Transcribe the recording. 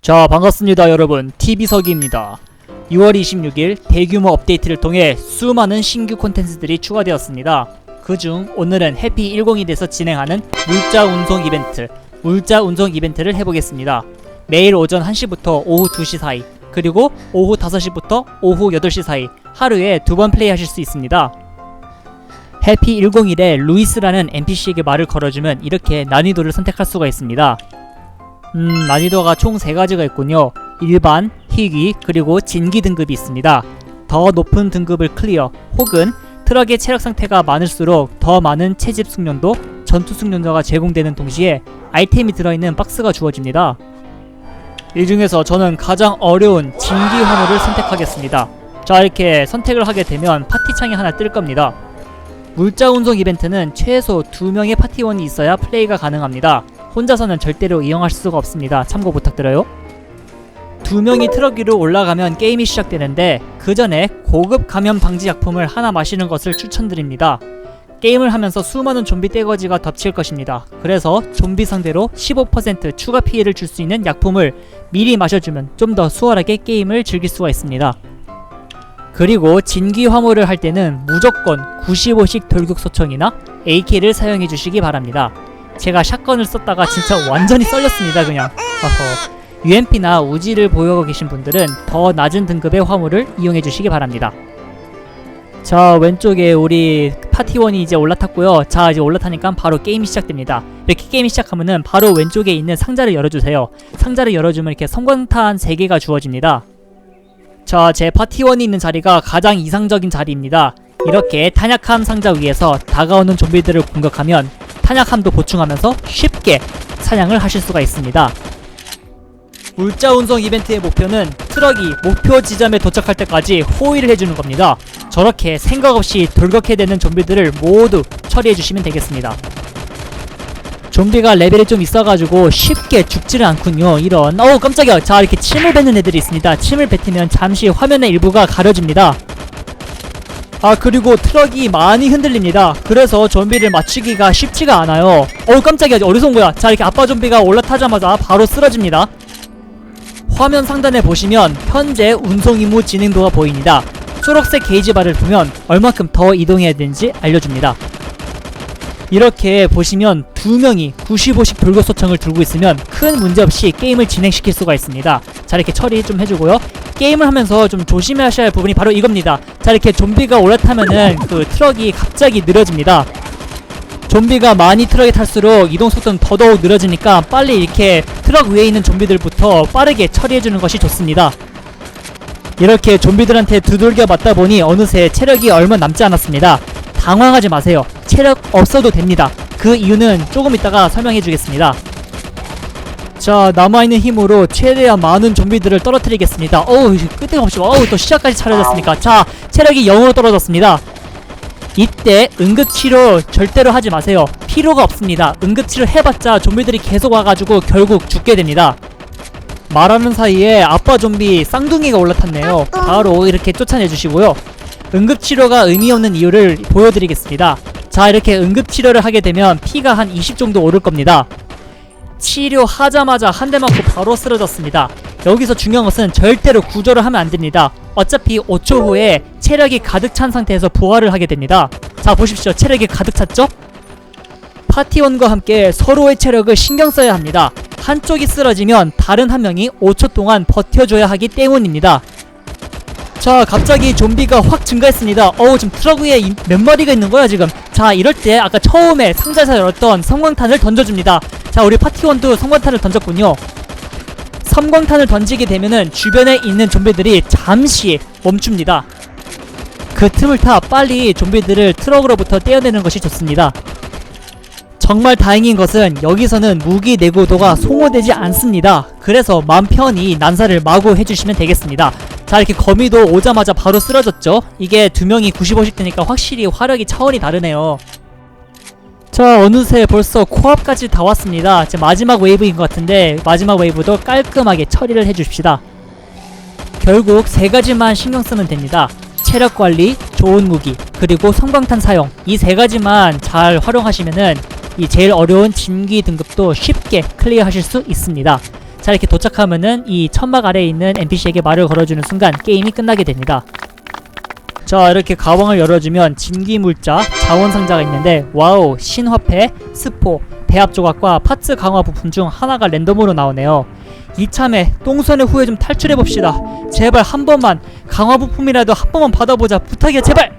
자 반갑습니다 여러분. TV석입니다. 6월 26일 대규모 업데이트를 통해 수많은 신규 콘텐츠들이 추가되었습니다. 그중 오늘은 해피 101에서 진행하는 물자 운송 이벤트 물자 운송 이벤트를 해보겠습니다. 매일 오전 1시부터 오후 2시 사이 그리고 오후 5시부터 오후 8시 사이 하루에 두 번 플레이 하실 수 있습니다. 해피 101에 루이스라는 NPC에게 말을 걸어주면 이렇게 난이도를 선택할 수가 있습니다 음, 난이도가 총 3가지가 있군요. 일반, 희귀, 그리고 진기 등급이 있습니다. 더 높은 등급을 클리어 혹은 트럭의 체력 상태가 많을수록 더 많은 채집 숙련도, 전투 숙련도가 제공되는 동시에 아이템이 들어있는 박스가 주어집니다. 이 중에서 저는 가장 어려운 진기 화물을 선택하겠습니다. 자 이렇게 선택을 하게 되면 파티창이 하나 뜰 겁니다. 물자 운송 이벤트는 최소 2명의 파티원이 있어야 플레이가 가능합니다. 혼자서는 절대로 이용할 수가 없습니다. 참고 부탁드려요. 두 명이 트럭 위로 올라가면 게임이 시작되는데 그 전에 고급 감염 방지 약품을 하나 마시는 것을 추천드립니다. 게임을 하면서 수많은 좀비 떼거지가 덮칠 것입니다. 그래서 좀비 상대로 15% 추가 피해를 줄 수 있는 약품을 미리 마셔주면 좀 더 수월하게 게임을 즐길 수가 있습니다. 그리고 진기 화물을 할 때는 무조건 95식 돌격 소총이나 AK를 사용해 주시기 바랍니다. 제가 샷건을 썼다가 진짜 완전히 썰렸습니다 그냥. 어허. UMP나 우지를 보유하고 계신 분들은 더 낮은 등급의 화물을 이용해 주시기 바랍니다. 자 왼쪽에 우리 파티원이 이제 올라탔고요. 자 이제 올라타니까 바로 게임이 시작됩니다. 이렇게 게임이 시작하면은 바로 왼쪽에 있는 상자를 열어주세요. 상자를 열어주면 이렇게 성광탄 3개가 주어집니다. 자 제 파티원이 있는 자리가 가장 이상적인 자리입니다. 이렇게 탄약함 상자 위에서 다가오는 좀비들을 공격하면 탄약함도 보충하면서 쉽게 사냥을 하실 수가 있습니다. 물자 운송 이벤트의 목표는 트럭이 목표 지점에 도착할 때까지 호위를 해주는 겁니다. 저렇게 생각 없이 돌격해대는 좀비들을 모두 처리해 주시면 되겠습니다. 좀비가 레벨이 좀 있어가지고 쉽게 죽지를 않군요. 이런 어우 깜짝이야. 자 이렇게 침을 뱉는 애들이 있습니다. 침을 뱉으면 잠시 화면의 일부가 가려집니다. 아 그리고 트럭이 많이 흔들립니다. 그래서 좀비를 맞추기가 쉽지가 않아요. 어우 깜짝이야. 어디서 온 거야? 자 이렇게 아빠 좀비가 올라타자마자 바로 쓰러집니다. 화면 상단에 보시면 현재 운송 임무 진행도가 보입니다. 초록색 게이지바를 보면 얼마큼 더 이동해야 되는지 알려줍니다. 이렇게 보시면 두 명이 95식 돌격 소총을 들고 있으면 큰 문제 없이 게임을 진행시킬 수가 있습니다. 자 이렇게 처리 좀 해주고요. 게임을 하면서 좀 조심하셔야 할 부분이 바로 이겁니다. 자 이렇게 좀비가 올라타면은 그 트럭이 갑자기 느려집니다. 좀비가 많이 트럭에 탈수록 이동 속도는 더더욱 느려지니까 빨리 이렇게 트럭 위에 있는 좀비들부터 빠르게 처리해주는 것이 좋습니다. 이렇게 좀비들한테 두들겨 맞다 보니 어느새 체력이 얼마 남지 않았습니다. 당황하지 마세요. 체력 없어도 됩니다. 그 이유는 조금 이따가 설명해 주겠습니다. 자, 남아있는 힘으로 최대한 많은 좀비들을 떨어뜨리겠습니다. 어우, 끄떡없이, 어우, 또 시작까지 차려졌으니까. 자, 체력이 0으로 떨어졌습니다. 이때 응급치료 절대로 하지 마세요. 필요가 없습니다. 응급치료 해봤자 좀비들이 계속 와가지고 결국 죽게 됩니다. 말하는 사이에 아빠 좀비 쌍둥이가 올라탔네요. 바로 이렇게 쫓아내 주시고요. 응급치료가 의미 없는 이유를 보여드리겠습니다. 자 이렇게 응급치료를 하게 되면 피가 한 20 정도 오를 겁니다. 치료하자마자 한 대 맞고 바로 쓰러졌습니다. 여기서 중요한 것은 절대로 구조를 하면 안 됩니다. 어차피 5초 후에 체력이 가득 찬 상태에서 부활을 하게 됩니다. 자 보십시오. 체력이 가득 찼죠? 파티원과 함께 서로의 체력을 신경 써야 합니다. 한쪽이 쓰러지면 다른 한 명이 5초 동안 버텨줘야 하기 때문입니다. 자 갑자기 좀비가 확 증가했습니다 어우 지금 트럭 위에 이- 몇 마리가 있는 거야 지금 자 이럴 때 아까 처음에 상자에서 열었던 성광탄을 던져줍니다 자 우리 파티원도 성광탄을 던졌군요. 섬광탄을 던지게 되면은 주변에 있는 좀비들이 잠시 멈춥니다. 그 틈을 타 빨리 좀비들을 트럭으로부터 떼어내는 것이 좋습니다. 정말 다행인 것은 여기서는 무기 내구도가 소모되지 않습니다. 그래서 맘 편히 난사를 마구 해주시면 되겠습니다. 자 이렇게 거미도 오자마자 바로 쓰러졌죠? 이게 두 명이 95씩 되니까 확실히 화력이 차원이 다르네요 자 어느새 벌써 코앞까지 다 왔습니다. 이제 마지막 웨이브인 것 같은데 마지막 웨이브도 깔끔하게 처리를 해주십시다. 결국 세 가지만 신경 쓰면 됩니다. 체력 관리, 좋은 무기, 그리고 성광탄 사용. 이 세 가지만 잘 활용하시면은 이 제일 어려운 진기 등급도 쉽게 클리어 하실 수 있습니다. 자 이렇게 도착하면은 이 천막 아래에 있는 NPC에게 말을 걸어주는 순간 게임이 끝나게 됩니다. 자 이렇게 가방을 열어주면 진기물자 자원상자가 있는데 와우 신화폐 스포 배합 조각과 파츠 강화 부품 중 하나가 랜덤으로 나오네요. 이참에 똥손의 후회 좀 탈출해 봅시다. 제발 한 번만 강화 부품이라도 한 번만 받아보자. 부탁이야 제발